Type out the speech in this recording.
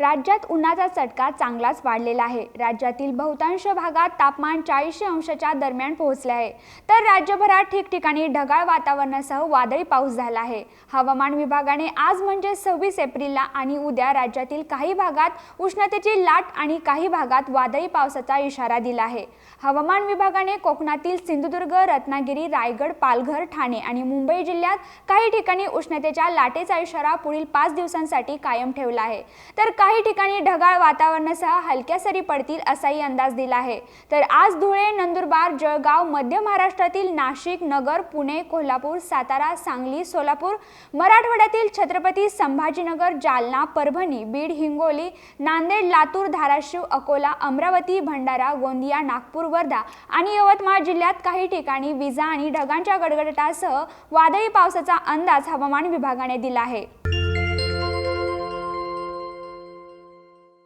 राज्यात उन्हाचा चटका चांगलाच वाढलेला आहे. राज्यातील बहुतांश भागात तापमान चाळीसशे अंशाच्या दरम्यान पोहोचले आहे. तर राज्यभरात ठिकठिकाणी ढगाळ वातावरणासह वादळी पाऊस झाला आहे. हवामान विभागाने आज म्हणजे सव्वीस एप्रिलला आणि उद्या राज्यातील काही भागात उष्णतेची लाट आणि काही भागात वादळी पावसाचा इशारा दिला आहे. हवामान विभागाने कोकणातील सिंधुदुर्ग रत्नागिरी रायगड पालघर ठाणे आणि मुंबई जिल्ह्यात काही ठिकाणी उष्णतेच्या लाटेचा इशारा पुढील पाच दिवसांसाठी कायम ठेवला आहे. तर काही काही ठिकाणी ढगाळ वातावरणासह हलक्या सरी पडतील असाही अंदाज दिला आहे. तर आज धुळे नंदुरबार जळगाव मध्य महाराष्ट्रातील नाशिक नगर पुणे कोल्हापूर सातारा सांगली सोलापूर मराठवाड्यातील छत्रपती संभाजीनगर जालना परभणी बीड हिंगोली नांदेड लातूर धाराशिव अकोला अमरावती भंडारा गोंदिया नागपूर वर्धा आणि यवतमाळ जिल्ह्यात काही ठिकाणी विजा आणि ढगांच्या गडगडाटासह वादळी पावसाचा अंदाज हवामान विभागाने दिला आहे.